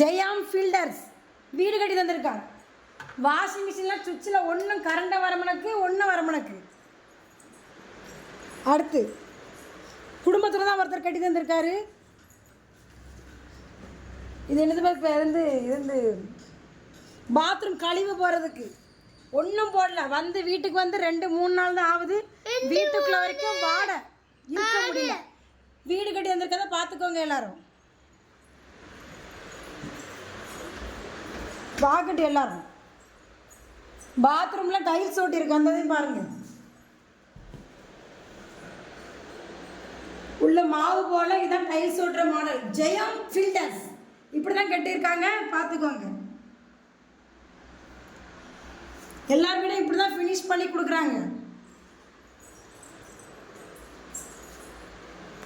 ஜெயாம் fielders வீடு கட்டி தந்திருக்காங்க வாஷிங் மிஷினில் சுவிட்சில் ஒன்றும் கரண்ட்டை வரமனுக்கு ஒன்றும் வரமனுக்கு அடுத்து குடும்பத்தில் தான் ஒருத்தர் கட்டி தந்திருக்காரு. இது என்னது இப்போ வந்து இது வந்து பாத்ரூம் கழிவு போகிறதுக்கு ஒன்றும் போடல. வந்து வீட்டுக்கு வந்து ரெண்டு மூணு நாள் தான் ஆகுது. வீட்டுக்குள்ள வரைக்கும் வாடை இருக்க முடியல. வீடு கட்டி வந்திருக்கதை பார்த்துக்கோங்க எல்லாரும். பார்க்கட்டு எல்லாரும். பாத்ரூம்ல டைல்ஸ் ஓட்டியிருக்கு அந்ததையும் பாருங்கள் பாருங்க. உள்ள மாவு போல இதான் டைல்ஸ் ஓட்டுற மாடல் ஜெயம் ஃபில்டர்ஸ் இப்படி தான் கட்டியிருக்காங்க பார்த்துக்கோங்க. எல்லார் வீடும் இப்படி தான் ஃபினிஷ் பண்ணி கொடுக்குறாங்க.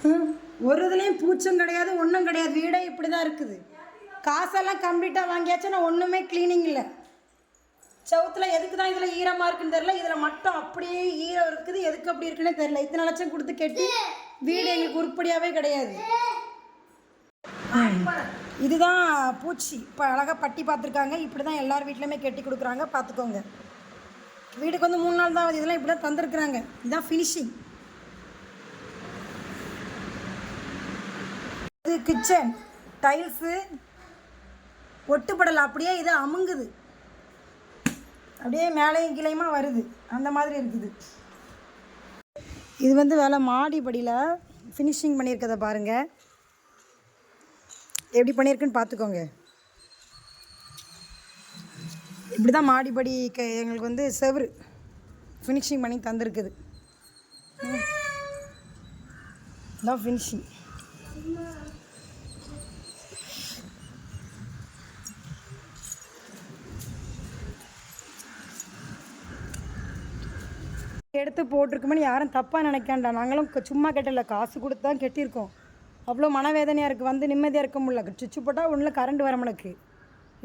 ம், ஒரு இதுலேயும் பூச்சும் கிடையாது ஒன்றும் கிடையாது. வீடே இப்படி தான் இருக்குது. காசெல்லாம் கம்ப்ளீட்டாக வாங்கியாச்சுன்னா ஒன்றுமே க்ளீனிங் இல்லை. செவுத்தில் எதுக்கு தான் இதில் ஈரமாக இருக்குன்னு தெரில இதில் மட்டும் அப்படியே ஈரம் இருக்குது எதுக்கு அப்படி இருக்குன்னே தெரில இத்தனை லட்சம் கொடுத்து கட்டி வீடு எங்களுக்கு உருப்படியாகவே கிடையாது. இதுதான் பூச்சி. இப்போ அழகாக பட்டி பார்த்துருக்காங்க. இப்படி தான் எல்லார் வீட்லையுமே கட்டி கொடுக்குறாங்க. பார்த்துக்கோங்க. வீட்டுக்கு வந்து மூணு நாள் தான் ஆகுது. இதெல்லாம் இப்படி தான் தந்துருக்குறாங்க. இதுதான் ஃபினிஷிங் இது கிச்சன் டைல்ஸு ஒட்டுப்படலை அப்படியே இது அமுங்குது. அப்படியே மேலையும் கீழையுமா வருது. அந்த மாதிரி இருக்குது. இது வந்து வேலை மாடிப்படியில் ஃபினிஷிங் பண்ணியிருக்கதை பாருங்கள் எப்படி பண்ணியிருக்குன்னு பார்த்துக்கோங்க. இப்படி தான் மாடிப்படி க எங்களுக்கு வந்து செவுரு ஃபினிஷிங் பண்ணி தந்திருக்குது. தான் ஃபினிஷிங் எடுத்து போட்டிருக்குமோன்னு யாரும் தப்பாக நினைக்காண்டா நாங்களும் சும்மா கட்டல. காசு கொடுத்து தான் கட்டியிருக்கோம். அவ்வளோ மனவேதனையாக இருக்குது வந்து நிம்மதியாக இருக்க முடியல. சுச்சு போட்டால் ஒன்றும் கரண்ட் வரமனுக்கு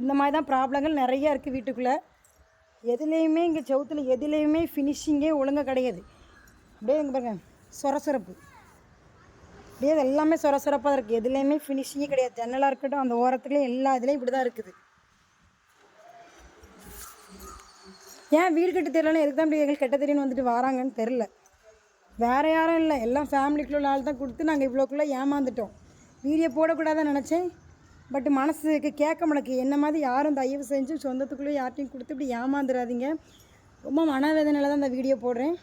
இந்த மாதிரி தான் ப்ராப்ளங்கள் நிறையா இருக்குது வீட்டுக்குள்ளே. எதுலேயுமே இங்கே செவுத்தில் எதுலேயுமே ஃபினிஷிங்கே ஒழுங்காக கிடையாது. அப்படியே இங்கே பாருங்க. சொரசுரப்பு. அப்படியே எல்லாமே சொரசுரப்பாக இருக்குது எதுலேயுமே ஃபினிஷிங்கே கிடையாது. ஜன்னலாக இருக்கட்டும் அந்த ஓரத்துலேயும் எல்லா இதுலேயும் இப்படி தான் இருக்குது. ஏன் வீடு கட்ட தெரியலன்னு எதுக்கு தான் இப்படி எங்களுக்கு கெட்ட தெரியும்னு வந்துட்டு வராங்கன்னு தெரில வேறு யாரும் இல்லை. எல்லாம் ஃபேமிலிக்குள்ள உள்ள ஆள் தான் கொடுத்து நாங்கள் இவ்வளோக்குள்ளே ஏமாந்துட்டோம். வீடியோ போடக்கூடாதுன்னு நினச்சேன். பட் மனசுக்கு கேட்க முடக்கு என்ன மாதிரி யாரும் தயவு செஞ்சு சொந்தத்துக்குள்ளே யார்ட்டையும் கொடுத்து இப்படி ஏமாந்துடாதீங்க ரொம்ப மனவேதனையில் தான் இந்த வீடியோ போடுறேன்.